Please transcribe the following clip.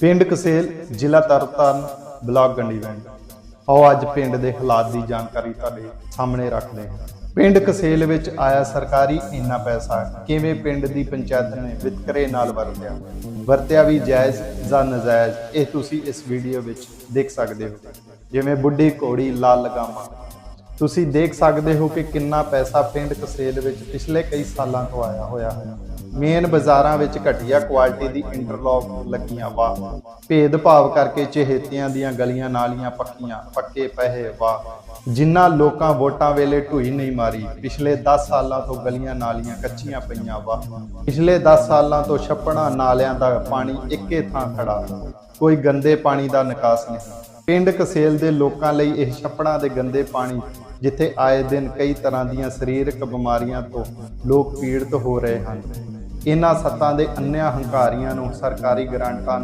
ਪਿੰਡ ਕਸੇਲ ਜ਼ਿਲ੍ਹਾ ਤਰਨਤਾਰਨ ਬਲਾਕ ਗੰਡੀਵਿੰਡ। ਆਓ ਅੱਜ ਪਿੰਡ ਦੇ ਹਾਲਾਤ ਦੀ ਜਾਣਕਾਰੀ ਤੁਹਾਡੇ ਸਾਹਮਣੇ ਰੱਖਦੇ ਹਾਂ। ਪਿੰਡ ਕਸੇਲ ਵਿੱਚ ਆਇਆ ਸਰਕਾਰੀ ਇੰਨਾ ਪੈਸਾ ਕਿਵੇਂ ਪਿੰਡ ਦੀ ਪੰਚਾਇਤ ਨੇ ਵਿਤਕਰੇ ਨਾਲ ਵਰਤਿਆ? ਵਰਤਿਆ ਵੀ ਜਾਇਜ਼ ਜਾਂ ਨਜਾਇਜ਼? ਇਹ ਤੁਸੀਂ ਇਸ ਵੀਡੀਓ ਵਿੱਚ ਦੇਖ ਸਕਦੇ ਹੋ। ਜਿਵੇਂ ਬੁੱਢੀ ਘੋੜੀ ਲਾਲ ਲਗਾਮਾ ਤੁਸੀਂ ਦੇਖ ਸਕਦੇ ਹੋ ਕਿ ਕਿੰਨਾ ਪੈਸਾ ਪਿੰਡ ਕਸੇਲ ਵਿੱਚ ਪਿਛਲੇ ਕਈ ਸਾਲਾਂ ਤੋਂ ਆਇਆ ਹੋਇਆ ਹੈ। ਮੇਨ ਬਾਜ਼ਾਰਾਂ ਵਿੱਚ ਘਟੀਆ ਕੁਆਲਿਟੀ ਦੀ ਇੰਟਰਲੌਕ ਲੱਗੀਆਂ ਵਾ ਭੇਦਭਾਵ ਕਰਕੇ ਚਹੇਤਿਆਂ ਦੀਆਂ ਗਲੀਆਂ ਨਾਲੀਆਂ ਪੱਕੀਆਂ, ਪੱਕੇ ਪਹੇ ਵਾ ਜਿਨ੍ਹਾਂ ਲੋਕਾਂ ਵੋਟਾਂ ਵੇਲੇ ਢੂਈ ਨਹੀਂ ਮਾਰੀ, ਪਿਛਲੇ 10 ਸਾਲਾਂ ਤੋਂ ਗਲੀਆਂ ਨਾਲੀਆਂ ਕੱਚੀਆਂ ਪਈਆਂ ਵਾ ਪਿਛਲੇ 10 ਸਾਲਾਂ ਤੋਂ ਛੱਪੜਾਂ ਨਾਲਿਆਂ ਦਾ ਪਾਣੀ ਇੱਕੇ ਥਾਂ ਖੜਾ। ਕੋਈ ਗੰਦੇ ਪਾਣੀ ਦਾ ਨਿਕਾਸ ਨਹੀਂ। ਪਿੰਡ ਕਸੇਲ ਦੇ ਲੋਕਾਂ ਲਈ ਇਹ ਛੱਪੜਾਂ ਦੇ ਗੰਦੇ ਪਾਣੀ ਜਿੱਥੇ ਆਏ ਦਿਨ ਕਈ ਤਰ੍ਹਾਂ ਦੀਆਂ ਸਰੀਰਕ ਬਿਮਾਰੀਆਂ ਤੋਂ ਲੋਕ ਪੀੜਤ ਹੋ ਰਹੇ ਹਨ। ਇਹਨਾਂ ਸੱਤਾਂ ਦੇ ਅੰਨਿਆਂ ਹੰਕਾਰੀਆਂ ਨੂੰ ਸਰਕਾਰੀ ਗ੍ਰਾਂਟਾਂ